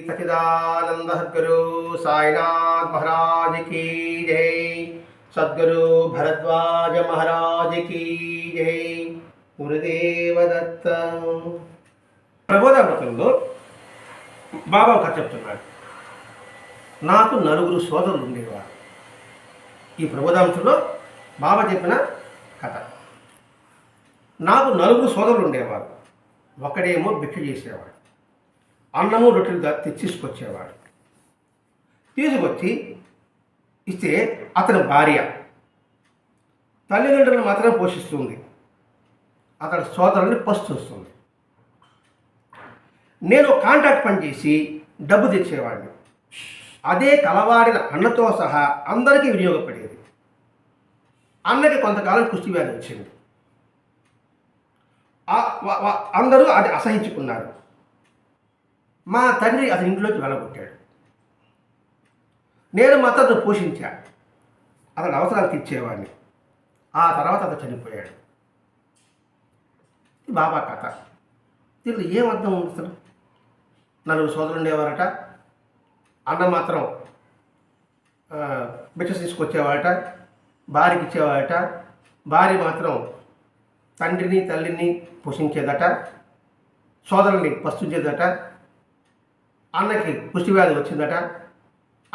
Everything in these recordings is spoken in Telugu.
సచిదానంద సద్గురు సాయినాథ్ మహారాజ్ కీ జై. సద్గురు భరద్వాజ మహారాజ్ కీ జై. గురుదేవదత్త ప్రబోధామృతంలో బాబా కథ చెప్తున్నాడు. నాకు నలుగురు సోదరులు ఉండేవారు. ఈ ప్రబోధాంశంలో బాబా చెప్పిన కథ. నాకు నలుగురు సోదరులు ఉండేవారు. ఒకడేమో భిక్ష చేసేవాడు. అన్నము రొట్టెలు తెచ్చేసుకొచ్చేవాడు. తీసుకొచ్చి ఇస్తే అతని భార్య తల్లిదండ్రులను మాత్రమే పోషిస్తుంది. అతని సోదరుని పస్తుంటుంది నేను కాంట్రాక్ట్ పని చేసి డబ్బు తెచ్చేవాడిని. అదే కలవాడిన అన్నతో సహా అందరికీ వినియోగపడేది. అన్నకి కొంతకాలం కుష్టి వ్యాధి వచ్చింది. అందరూ అది అసహించుకున్నారు. మా తండ్రి అతని ఇంట్లోకి వెళ్ళగొట్టాడు. నేను మాత్రం అతను పోషించా. అతని అవసరాలు తీర్చేవాడిని. ఆ తర్వాత అతను చనిపోయాడు. బాబా కథ దీంట్లో ఏం అర్థం ఉంటుంది నలుగురు సోదరులు ఉండేవారట. అన్న మాత్రం ఆ, తీసుకొచ్చేవాడట భార్యకి ఇచ్చేవాడట. భార్య మాత్రం తండ్రిని తల్లిని పోషించేదట సోదరుల్ని పస్తుంచేదట. అన్నకి పుష్టి వ్యాధి వచ్చిందట.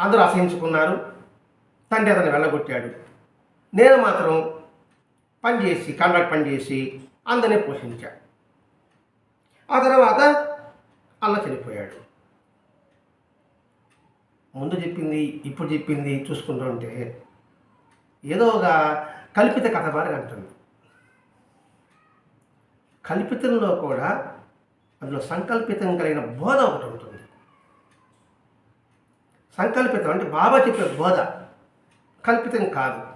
అందరూ అసహించుకున్నారు. తండ్రి అతన్ని వెళ్ళగొట్టాడు. నేను మాత్రం పని చేసి కాంట్రాక్ట్ పని చేసి అందరినీ పోషించా. ఆ తర్వాత అన్న చనిపోయాడు. ముందు చెప్పింది ఇప్పుడు చెప్పింది చూసుకుంటుంటే ఏదో ఒక కల్పిత కథ బాగా అంటుంది. కల్పితంలో కూడా అందులో సంకల్పితం కలిగిన బోధ ఒకటి ఉంటుంది. సంకల్పితం అంటే బాబా చెప్పే బోధ కల్పితం కాదు.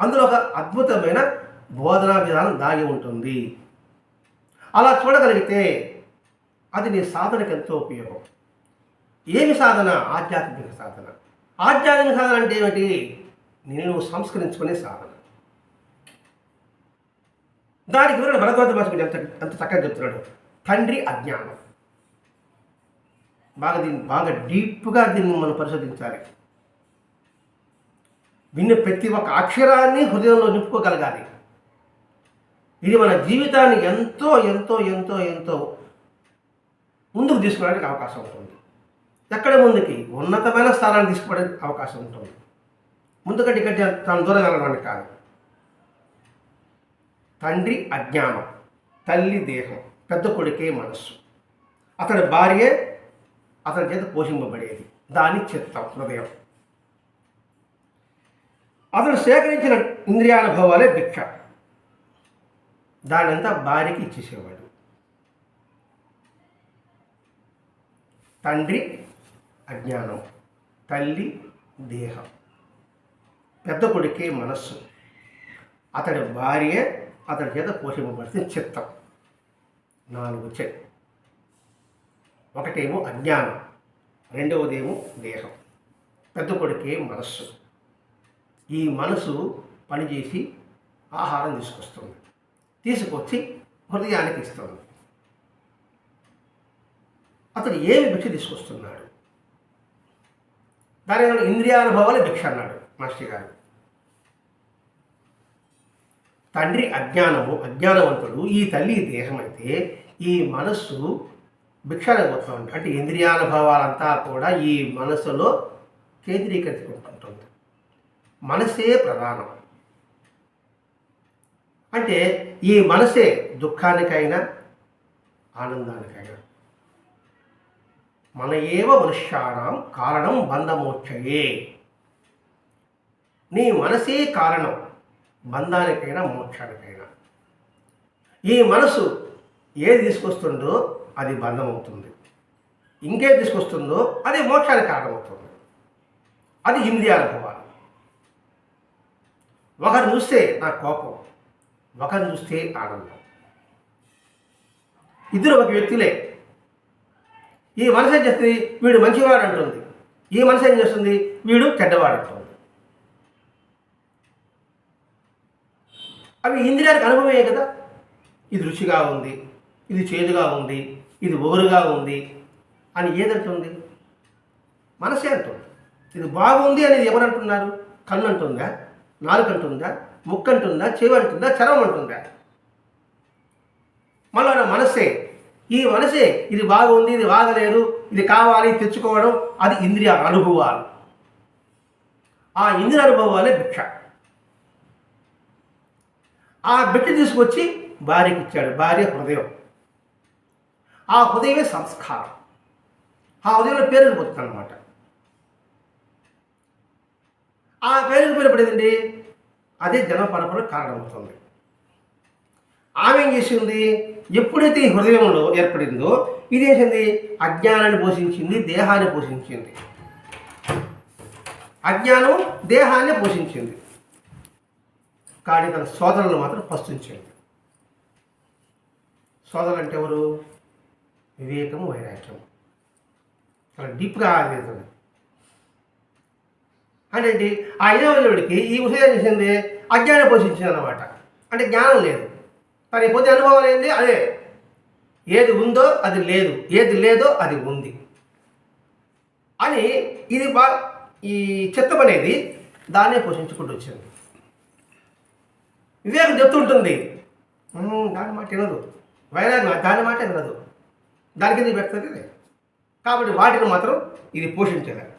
అందులో ఒక అద్భుతమైన బోధనా విధానం దాగి ఉంటుంది. అలా చూడగలిగితే అది నీ సాధనకు ఎంతో ఉపయోగం. ఏమి సాధన? ఆధ్యాత్మిక సాధన. ఆధ్యాత్మిక సాధన అంటే ఏమిటి? నేను సంస్కరించుకునే సాధన. దానికి వివరణ భరద్వాజ భాష ఎంత ఎంత చక్కగా చెప్తున్నాడు. తండ్రి అజ్ఞానం. బాగా దీన్ని బాగా డీప్గా దీన్ని మనం పరిశోధించాలి. విన్న ప్రతి ఒక్క అక్షరాన్ని హృదయంలో నింపుకోగలగాలి. ఇది మన జీవితాన్ని ఎంతో ఎంతో ఎంతో ఎంతో ముందుకు తీసుకోవడానికి అవకాశం ఉంటుంది. ఎక్కడ ముందుకి? ఉన్నతమైన స్థానాన్ని తీసుకోవడానికి అవకాశం ఉంటుంది. ముందుకంటే ఇక్కడ తన దూరం వెళ్ళడానికి కాదు. తండ్రి అజ్ఞానం తల్లి దేహం పెద్ద కొడుకే మనస్సు. అతడి భార్యే అతని చేత పోషింపబడేది. దాని చిత్తం హృదయం. అతను సేకరించిన ఇంద్రియానుభవాలే భిక్ష. దానంతా భార్యకి ఇచ్చేసేవాడు. తండ్రి అజ్ఞానం తల్లి దేహం. పెద్ద కొడుకే మనస్సు. అతడి భార్య అతడి చేత పోషింపబడితే చిత్తం. నాలుగు చెట్టు ఒకటేమో అజ్ఞానం రెండవదేమో దేహం. పెద్ద కొడుకే మనస్సు. ఈ మనసు పనిచేసి ఆహారం తీసుకొస్తుంది. తీసుకొచ్చి హృదయానికి ఇస్తుంది. అతడు ఏమి భిక్ష తీసుకొస్తున్నాడు? దాని వల్ల ఇంద్రియానుభవాలు భిక్ష అన్నాడు మాస్టర్ గారు. తండ్రి అజ్ఞానము అజ్ఞానవంతుడు ఈ తల్లి దేహమైతే ఈ మనస్సు భిక్షానికి పోతూ ఉంటుంది అంటే ఇంద్రియానుభవాలంతా కూడా ఈ మనసులో కేంద్రీకరించుకుంటుంటుంది మనసే ప్రధానం. అంటే ఈ మనసే దుఃఖానికైనా ఆనందానికైనా. మన ఏవ మనుష్యాణం కారణం బంధమోక్షయే నీ మనసే కారణం బంధానికైనా మోక్షానికైనా. ఈ మనసు ఏది తీసుకొస్తుందో అది బంధం అవుతుంది ఇంకేది తీసుకొస్తుందో అది మోక్షానికి కారణమవుతుంది. అది ఇంద్రియానుభవాలు ఒకరు చూస్తే నా కోపం ఒకరు చూస్తే ఆనందం. ఇద్దరు ఒక వ్యక్తులే. ఈ మనసు ఏం చేస్తుంది? వీడు మంచివాడు అంటుంది. ఈ మనసు ఏం చేస్తుంది? వీడు చెడ్డవాడు అంటుంది. అవి ఇంద్రియానికి అనుభవమే కదా? ఇది రుచిగా ఉంది ఇది చేదుగా ఉంది ఇది ఒగరుగా ఉంది అని ఏదంటుంది? మనసే అంటుంది. ఇది బాగుంది అనేది ఎవరు అంటున్నారు కన్ను అంటుందా నాలుగు అంటుందా ముక్కు అంటుందా చెవి అంటుందా చర్మం అంటుందా మళ్ళీ మనసే. ఈ మనసే ఇది బాగుంది ఇది బాగలేదు ఇది కావాలి తెచ్చుకోవడం అది ఇంద్రియ అనుభవాలు. ఆ ఇంద్రియ అనుభవాలే భిక్ష. ఆ బిడ్డ తీసుకొచ్చి భార్యకి ఇచ్చాడు భార్య హృదయం. ఆ హృదయమే సంస్కారం. ఆ హృదయంలో పేరు పోతుంది అనమాట ఆ పేరు పేరు అదే జన్మ పరంపర కారణమవుతుంది. ఆమె ఏం చేసింది? ఎప్పుడైతే ఈ హృదయంలో ఏర్పడిందో ఇది ఏంటండి అజ్ఞానాన్ని పోషించింది దేహాన్ని పోషించింది. అజ్ఞానం దేహాన్ని పోషించింది. కానీ తన సోదరులను మాత్రం పస్తుంచింది సోదరులు అంటే ఎవరు? వివేకము వైరాగ్యం చాలా డీప్గా ఆలోచించండి అంటే ఆ ఐదవజుడికి ఈ విషయం చేసింది అజ్ఞానం పోషించింది అనమాట అంటే జ్ఞానం లేదు. కానీ పొద్దు అనుభవం ఏంది? అదే. ఏది ఉందో అది లేదు. ఏది లేదో అది ఉంది. అని ఇది బా ఈ చిత్తం అనేది దాన్నే పోషించుకుంటూ వచ్చింది. వివేకం చెప్తుంటుంది దాని మాట వినదు. వైరాగ్యం దాని మాట వినదు. దాని కింద పెడుతుంది ఇది? కాబట్టి వాటిని మాత్రం ఇది పోషించలేదు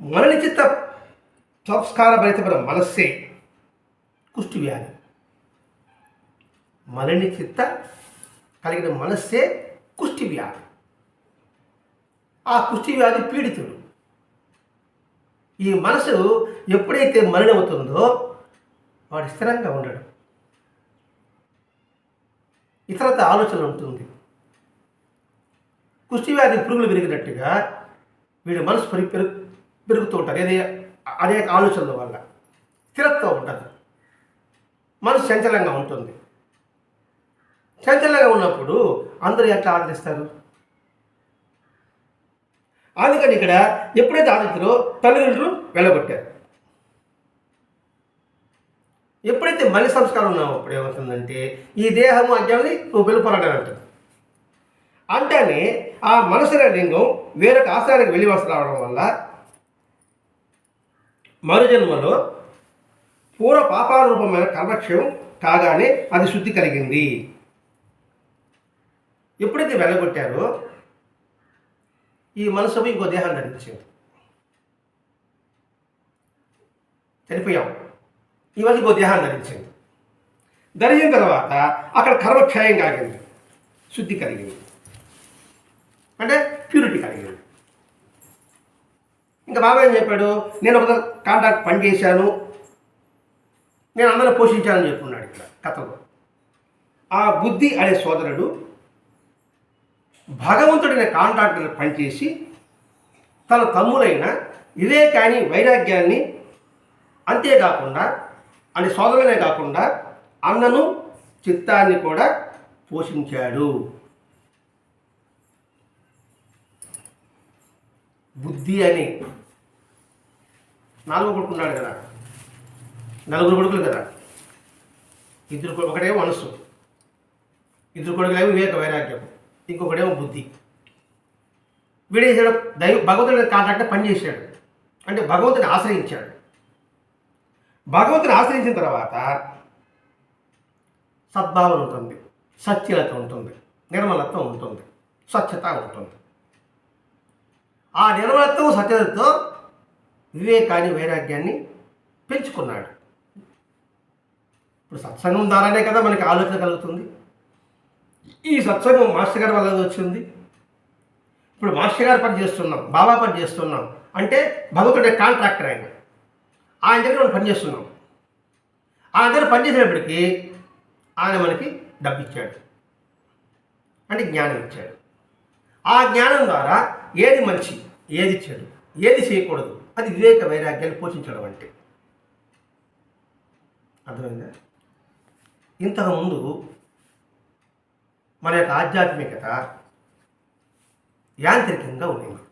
మరణిచిత్త సంస్కార భరితమైన మనస్సే కుష్టి వ్యాధి మలిని చిత్త కలిగిన మనస్సే కుష్టి వ్యాధి ఆ కుష్టి వ్యాధి పీడితుడు. ఈ మనసు ఎప్పుడైతే మరణమవుతుందో వాడు స్థిరంగా ఉండడు. ఇతరత ఆలోచన ఉంటుంది. కుష్టి వ్యాధి పురుగులు పెరిగినట్టుగా వీడి మనసు పెరుగు పెరుగు పెరుగుతూ ఉంటారు ఏది అనేక ఆలోచనల వల్ల స్థిరత్వం ఉండదు. మనసు చంచలంగా ఉంటుంది. చంచలంగా ఉన్నప్పుడు అందరూ ఎట్లా ఆనందిస్తారు అందుకని ఇక్కడ ఎప్పుడైతే ఆదిత్యరో తల్లిదండ్రులు వెళ్ళగొట్టారు? ఎప్పుడైతే మలి సంస్కారం ఉన్నామో అప్పుడు ఏమవుతుందంటే ఈ దేహము అజ్ఞాని నువ్వు వెలుపరాడని అంటుంది అంటేనే ఆ మనసుల లింగం వేరొక ఆశ్రయానికి వెళ్ళి వస్తు రావడం వల్ల మరుజన్మలో పూర్వ పాపారూపమైన కర్మక్షయం కాగానే అది శుద్ధి కలిగింది. ఎప్పుడైతే వెళ్ళగొట్టారో ఈ మనసు ఇంకో దేహాన్ని ధరించింది చనిపోయాం. ఈ మనిషి ఇంకో దేహాన్ని ధరించింది. ధరించిన తర్వాత అక్కడ కర్మక్షయం కాగింది శుద్ధి కలిగింది. అంటే ప్యూరిటీ కలిగింది. ఇంకా బాబా ఏం చెప్పాడు? నేను ఒక కాంట్రాక్ట్ పని చేశాను నేను అందరిని పోషించానని చెప్పున్నాడు ఇక్కడ కథలో. ఆ బుద్ధి అనే సోదరుడు భగవంతుడిని కాంట్రాక్టర్ పనిచేసి తన తమ్ముడైన వివేకాన్ని వైరాగ్యాన్ని అంతేకాకుండా అని సోదరులనే కాకుండా అన్నను చిత్తాన్ని కూడా పోషించాడు. బుద్ధి అని నాలుగు కొడుకున్నాడు కదా. నలుగురు కొడుకులు కదా. ఇద్దరు కొ- ఒకటేమో మనస్సు ఇద్దరు కొడుకులేమో వివేక వైరాగ్యం ఇంకొకటేమో బుద్ధి. వీడేసాడు దైవ భగవంతుడి కాంట్రాక్ట్ పనిచేశాడు. అంటే భగవంతుని ఆశ్రయించాడు. భగవంతుని ఆశ్రయించిన తర్వాత సద్భావన ఉంటుంది సత్యలత ఉంటుంది నిర్మలత్వం ఉంటుంది స్వచ్ఛత ఉంటుంది. ఆ నిర్మలత్వం సత్యతతో వివేకాన్ని వైరాగ్యాన్ని పెంచుకున్నాడు. ఇప్పుడు సత్సంగం ద్వారానే కదా మనకి ఆలోచన కలుగుతుంది. ఈ సత్సంగం మాస్టర్ గారి వల్ల వచ్చింది. ఇప్పుడు మాస్టర్ గారు పని చేస్తున్నాం బాబా పని చేస్తున్నాం. అంటే భగవంతుడే కాంట్రాక్టర్ ఆయన. ఆయన దగ్గర మనం పనిచేస్తున్నాం ఆయన దగ్గర పనిచేసేటప్పటికీ ఆయన మనకి డబ్బు ఇచ్చాడు అంటే జ్ఞానం ఇచ్చాడు. ఆ జ్ఞానం ద్వారా ఏది మంచి ఏది చెడు ఏది చేయకూడదు అది వివేక వైరాగ్యాన్ని పోషించడం అంటే. అర్థమైందా? ఇంతకుముందు మన యొక్క ఆధ్యాత్మికత యాంత్రికంగా ఉండేది.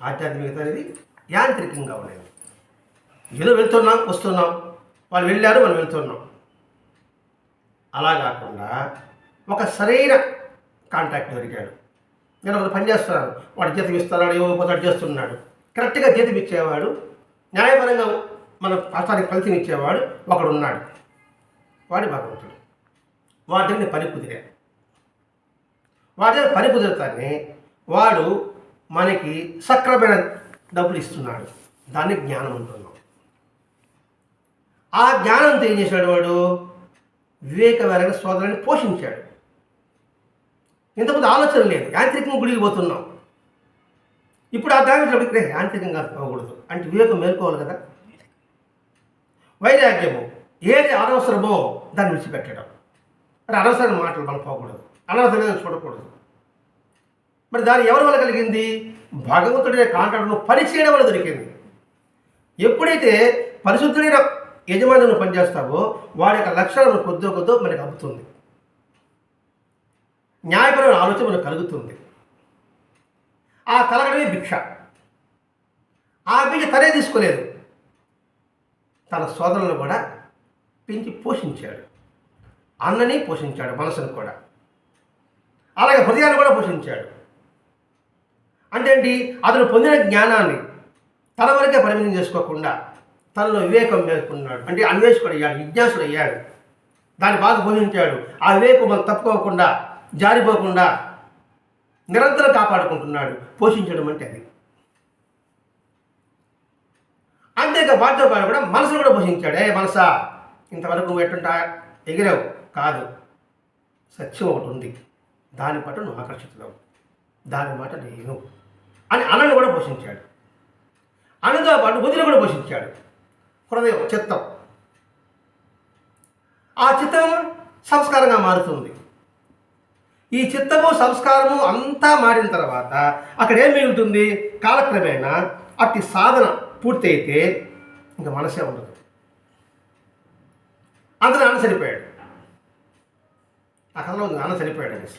ఆధ్యాత్మికత అనేది యాంత్రికంగా ఉండేది ఏదో వెళ్తున్నాం వస్తున్నాం. వాళ్ళు వెళ్ళారు మనం వెళ్తున్నాం. అలా కాకుండా ఒక సరైన కాంట్రాక్ట్ దొరికాడు. నేను ఒకరు పనిచేస్తున్నాను వాడు జీతం ఇస్తున్నాడు ఇవ్వకపోతే చేస్తున్నాడు. కరెక్ట్గా జీతం ఇచ్చేవాడు న్యాయపరంగా మన రాష్ట్రానికి ఫలితం ఇచ్చేవాడు ఒకడు ఉన్నాడు వాడి భగవంతుడు. వాటిని పని కుదిరే. వాటి పని కుదురుతానే వాడు మనకి సక్రమైన డబ్బులు ఇస్తున్నాడు దాన్ని జ్ఞానం అంటున్నాం. ఆ జ్ఞానం తెలియజేశాడు వాడు వాడు? వివేకమైన సోదరుని పోషించాడు. ఇంతకుముందు ఆలోచన లేదు. యాంత్రికంగా గుడికి పోతున్నాం. ఇప్పుడు ఆ దానికి యాంత్రికంగా పోకూడదు అంటే వివేకం మేల్కోవాలి కదా. వైరాగ్యము. ఏది అనవసరమో దాన్ని విడిచిపెట్టడం. మరి అనవసరమైన మాటలు మనం పోకూడదు. అనవసరమైన చూడకూడదు. మరి దాని ఎవరి వల్ల కలిగింది? భగవంతుడి కాంట్రాక్ట్ను పనిచేయడం వల్ల దొరికింది. ఎప్పుడైతే పరిశుద్ధుడైన యజమానులను పనిచేస్తావో వాడి యొక్క లక్షణాలను కొద్దో కొద్దో మనకు అబ్బుతుంది. న్యాయపరమైన ఆలోచన మనకు కలుగుతుంది. ఆ కలగడమే భిక్ష. ఆ భిక్ష తనే తీసుకోలేదు. తన సోదరులను కూడా పెంచి పోషించాడు. అన్నని పోషించాడు మనసును కూడా. అలాగే హృదయాన్ని కూడా పోషించాడు. అంటే ఏంటి అతను పొందిన జ్ఞానాన్ని తన వరకే పరిమితం చేసుకోకుండా తనలో వివేకం మేల్కొన్నాడు అంటే అన్వేషకుడు అయ్యాడు జిజ్ఞాసుడు అయ్యాడు దాన్ని బాగా పోషించాడు ఆ వివేకం మనం తప్పుకోకుండా జారిపోకుండా నిరంతరం కాపాడుకుంటున్నాడు. పోషించడం అంటే అది. అంతేకా వాటితో పాటు కూడా మనసును కూడా పోషించాడు. ఏ మనసా? ఇంతవరకు నువ్వు ఎట్టుంటా? ఎగిరావు. కాదు. సత్యం ఒకటి ఉంది. దాని పట్ల నువ్వు ఆకర్షితులవు దాని మాట నేను అని అన్నను కూడా పోషించాడు. అన్నతో పాటు బుద్ధిని కూడా పోషించాడు. హృదయం చిత్తం. ఆ చిత్తం సంస్కారంగా మారుతుంది. ఈ చిత్తము సంస్కారము అంతా మారిన తర్వాత అక్కడ ఏం మిగులుతుంది? కాలక్రమేణా అట్టి సాధన పూర్తయితే ఇంకా మనసే ఉండదు. అందులో అన్న చనిపోయాడు. ఆ కథలో ఉంది అన్న చనిపోయాడు అనేసి.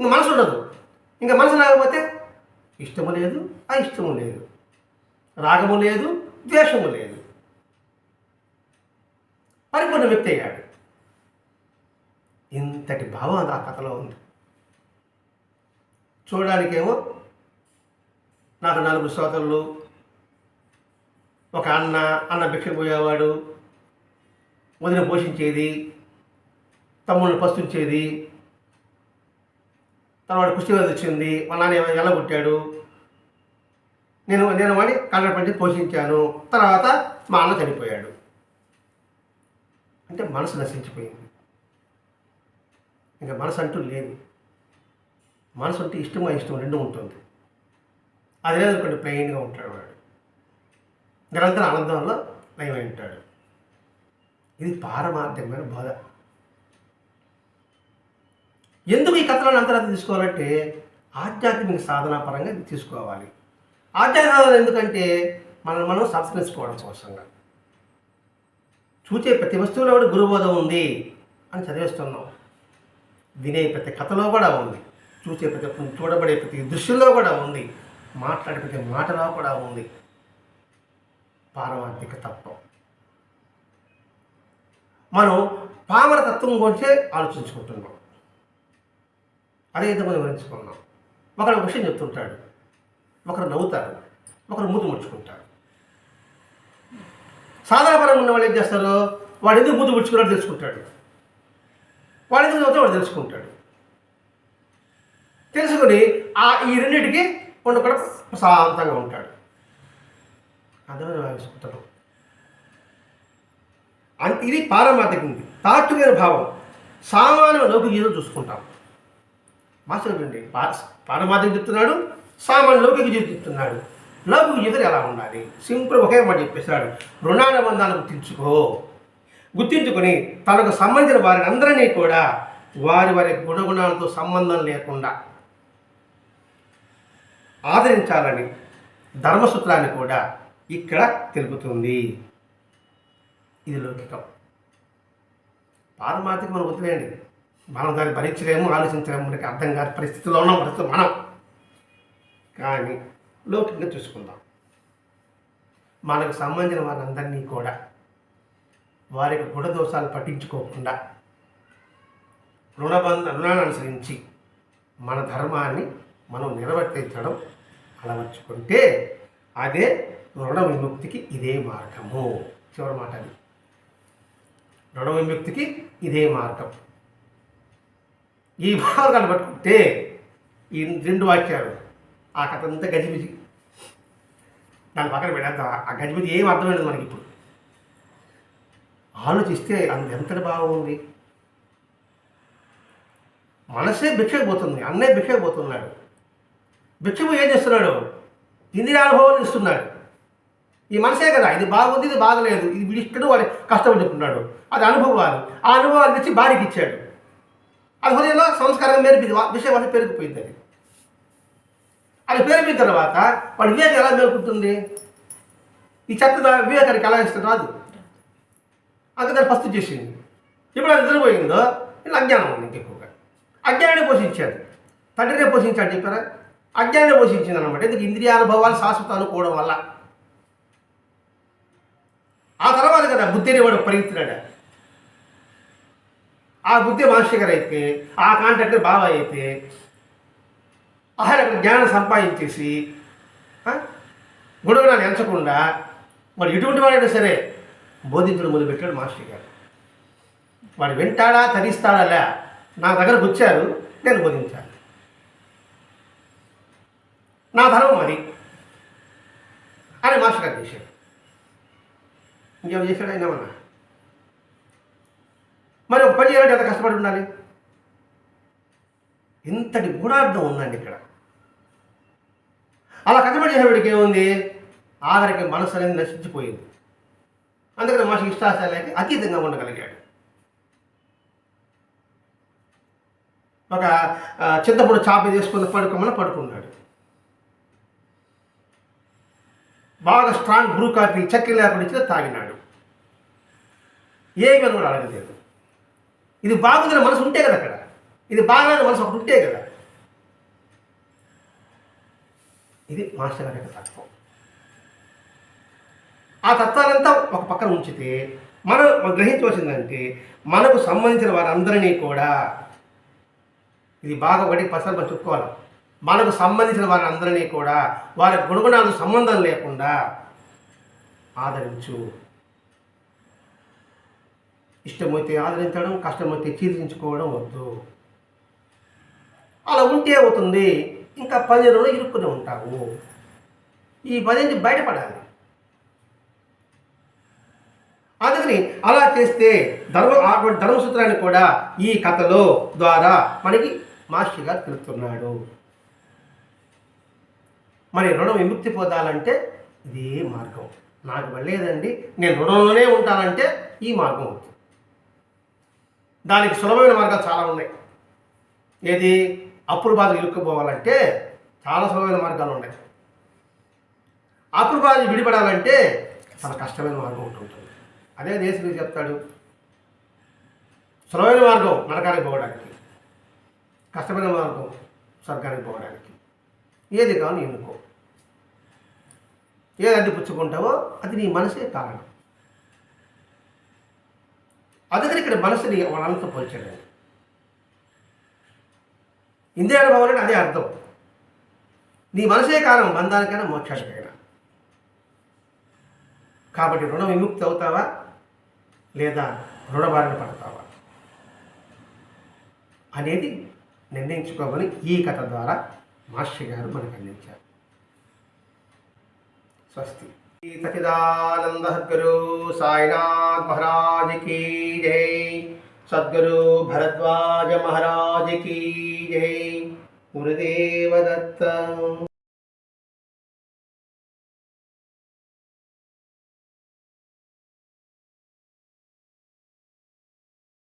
ఇంకా మనసు ఉండదు. ఇంకా మనసు లేకపోతే ఇష్టము లేదు అయిష్టము లేదు. రాగము లేదు ద్వేషము లేదు. పరిపూర్ణ వ్యక్తి అయ్యాడు. ఇంతటి భావం ఆ కథలో ఉంది. చూడడానికేమో నాకు నలుగురు సోదరులు ఒక అన్న అన్న భిక్ష పోయేవాడు వదిన పోషించేది తమ్ముళ్ళు పస్తుంచేది తర్వాత కుస్తీ మీద వచ్చింది మా నాన్న వెళ్ళగొట్టాడు. నేను నేను వాడిని కళ్ళపట్టి పోషించాను. తర్వాత మా అన్న చనిపోయాడు. అంటే మనసు నశించిపోయింది. ఇంకా మనసు అంటూ లేదు. మనసు అంటే ఇష్టమా ఇష్టం రెండు ఉంటుంది. అది లేదు కొన్ని ప్లెయిన్గా ఉంటాడు వాడు. నిరంతరం ఆనందంలో లయమై ఉంటాడు. ఇది పారమార్థకమైన బోధ. ఎందుకు ఈ కథలను అంతరార్థం తీసుకోవాలంటే ఆధ్యాత్మిక సాధన పరంగా తీసుకోవాలి. ఆధ్యాత్మిక సాధన ఎందుకంటే మనం మనం సంస్కరించుకోవడం కోసంగా. చూచే ప్రతి వస్తువులో కూడా గురుబోధం ఉంది అని చదివేస్తున్నాం. వినే ప్రతి కథలో కూడా ఉంది. చూసే ప్రతి చూడబడే ప్రతి దృశ్యంలో కూడా ఉంది. మాట్లాడే ప్రతి మాటలో కూడా ఉంది. పారమార్థిక తత్వం. మనం పామర తత్వం గురించే ఆలోచించుకుంటున్నాం. అదే ఇంతమంది వివరించుకున్నాం? ఒకరు ఒక విషయం చెప్తుంటాడు. ఒకరు నవ్వుతారు. ఒకరు మూతి ముడుచుకుంటారు. సాధారణపరంగా ఉన్న వాళ్ళు ఏం చేస్తారు? వాడు ఎందుకు మూతి ముడుచుకున్నాడు తెలుసుకుంటాడు. వాడు ఎందుకు నవ్వుతా వాడు తెలుసుకుంటాడు. తెలుసుకొని ఆ ఈ రెండింటికి వాడు కూడా ప్రశాంతంగా ఉంటాడు. అందరూ భావిస్తుంటారు అంత ఇది పారమార్థిక. ఉంది తాత్వికమైన భావం. సామాన్య లౌకిక జీవితం చూసుకుంటాం. మాస్టర్ చూడండి మాత్రం చెప్తున్నాడు సామాన్య లౌకిక జీవితం చెప్తున్నాడు. లౌకిక జీవితం ఎలా ఉండాలి? సింపుల్ ఒకే మాట చెప్పేశాడు. రుణానుబంధాలు గుర్తించుకో. గుర్తించుకొని తనకు సంబంధించిన వారిని అందరినీ కూడా వారి వారి గుణగుణాలతో సంబంధం లేకుండా ఆదరించాలని ధర్మసూత్రాన్ని కూడా ఇక్కడ తెలుపుతుంది. ఇది లౌకికం. పారమార్థికం మనం వదిలేయండి మనం దాన్ని భరించలేము ఆలోచించలేము. మనకి అర్థం కాని పరిస్థితిలో ఉన్న ప్రస్తుతం మనం. కానీ లౌకికంగా చూసుకుందాం. మనకు సంబంధించిన వారందరినీ కూడా వారి యొక్క గుణదోషాలు పట్టించుకోకుండా రుణబంధ రుణాన్ని అనుసరించి మన ధర్మాన్ని మనం నిర్వర్తించడం అలవర్చుకుంటే అదే రుణ విముక్తికి ఇదే మార్గము. చివరి మాట అది రుణ విముక్తికి ఇదే మార్గం. ఈ భాగాలు పట్టుకుంటే ఈ రెండు వాక్యాలు ఆ కథ అంతా గజిబిజి. దాని పక్కన పెట్టేద్దాం. ఆ గజిబిజి ఏం అర్థమైనది మనకి ఇప్పుడు. ఆలోచిస్తే అందు ఎంతటి బాగుంది. మనసే భిక్షకు పోతుంది అన్నే భిక్షకు పోతున్నాడు భిక్షకు ఏం చేస్తున్నాడు? ఇంద్రియానుభవాలు ఇస్తున్నాడు. ఈ మనసే కదా ఇది బాగుంది ఇది బాగలేదు ఇది వీడిష్టడు వాడు కష్టం చెప్తున్నాడు. అది అనుభవాలు. ఆ అనుభవాలు తెచ్చి భార్యకి ఇచ్చాడు అది హృదయంలో సంస్కారం మేరిపింది విషయం అది పెరిగిపోయింది అది అది పెరిగిన తర్వాత వాడి వివేకం ఎలా మేలుకుంటుంది? ఈ చెత్త వివేకానికి ఎలా ఇష్టం రాదు. అందుకని ఫస్ట్ చేసింది. ఇప్పుడు అది నిద్రపోయిందో అజ్ఞానం ఉంది ఎక్కువగా. అజ్ఞానాన్ని పోషించాడు. తండ్రినే పోషించాడు చెప్పారా? అజ్ఞానాన్ని పోషించింది అనమాట ఎందుకు? ఇంద్రియానుభవాలు శాశ్వత అనుకోవడం వల్ల. ఆ తర్వాత కదా బుద్ధిని వాడు పరిగెత్తినాడు ఆ బుద్ధి మాస్టర్ అయితే ఆ కాంట్రాక్టర్ బాబా అయితే ఆయన అక్కడ జ్ఞానం సంపాదించేసి గుణగుణాన్ని ఎంచకుండా మరి ఎటువంటి వాడైనా సరే బోధించడం మొదలుపెట్టాడు మాస్టర్ గారు. వాడు వింటాడా తరిస్తాడా లే నా దగ్గరకు వచ్చారు నేను బోధించాను నా ధర్మం అది. అని మాస్టర్ గారు చేశాడు. ఇంకేమైనా చేశాడు ఆయన ఏమన్నా? మరి ఒక పని చేయాలంటే ఎంత కష్టపడి ఉండాలి? ఇంతటి గూఢార్థం ఉందండి ఇక్కడ. అలా కష్టపడి చేసేవాడికి ఏముంది? ఆఖరికి మనసు అనేది నశించిపోయింది. అందుకని మనిషి ఇష్టాశాలకి అతీతంగా ఉండగలిగాడు. ఒక ఆ, చింతపొడి చాప చేసుకుని పడుకోమని పడుకున్నాడు. బాగా స్ట్రాంగ్ బ్రూ కాఫీ చక్కెర లేకుండా ఇచ్చిన తాగినాడు. ఏమీ కూడా అడగలేదు. ఇది బాగుందిన మనసు ఉంటే కదా అక్కడ. ఇది బాగాలని మనసు ఒకటి ఉంటే కదా. ఇది మాస్టర్ గారి యొక్క తత్వం. ఆ తత్వాలంతా ఒక పక్కన ఉంచితే మనం మనం గ్రహించవలసిందంటే మనకు సంబంధించిన వారందరినీ కూడా ఇది బాగా ఒకటి పసలు మనం చెప్పుకోవాలి. మనకు సంబంధించిన వారందరినీ కూడా వారి గుణగుణాలకు సంబంధం లేకుండా ఆదరించు. ఇష్టమైతే ఆదరించడం కష్టమైతే చీర్చించుకోవడం వద్దు. అలా ఉంటే అవుతుంది. ఇంకా పదిలో ఇరుక్కుని ఉంటావు ఈ పది బయటపడాలి. అందుకని అలా చేస్తే ధర్మ అటువంటి ధర్మసూత్రాన్ని కూడా ఈ కథలో ద్వారా మనకి మాస్టర్ గారు తెలుపుతున్నాడు. మరి రుణం విముక్తి పొందాలంటే ఇదే మార్గం. నాకు వెళ్ళలేదండి నేను రుణంలోనే ఉంటానంటే ఈ మార్గం అవుతుంది. దానికి సులభమైన మార్గాలు చాలా ఉన్నాయి. ఏది? అప్పుల బాధలు ఇరుక్కుపోవాలంటే చాలా సులభమైన మార్గాలు ఉన్నాయి. అప్పుల బాధ విడిపడాలంటే చాలా కష్టమైన మార్గం ఉంటుంటుంది అదే దేశం చెప్తాడు. సులభమైన మార్గం నరకానికి పోవడానికి కష్టమైన మార్గం స్వర్గానికి పోవడానికి. ఏది కావాలో ఎన్నుకో. ఏది అడ్డు పుచ్చుకుంటావో అది నీ మనసే కారణం. అందుకని ఇక్కడ మనసుని వాళ్ళతో పోల్చాడు. ఇంద్రియాల భావన అదే అర్థం. నీ మనసే కారణం బంధానికైనా మోక్షానికైనా. కాబట్టి రుణ విముక్తి అవుతావా? లేదా రుణబారిన పడతావా? అనేది నిర్ణయించుకోమని ఈ కథ ద్వారా మాస్టర్ గారు మనకు అందించారు. స్వస్తి. సచిదానంద సద్గురు సాయినాథ్ మహారాజ్ की జై సద్గురు భరద్వాజ మహారాజ్ की జై గురుదేవ దత్త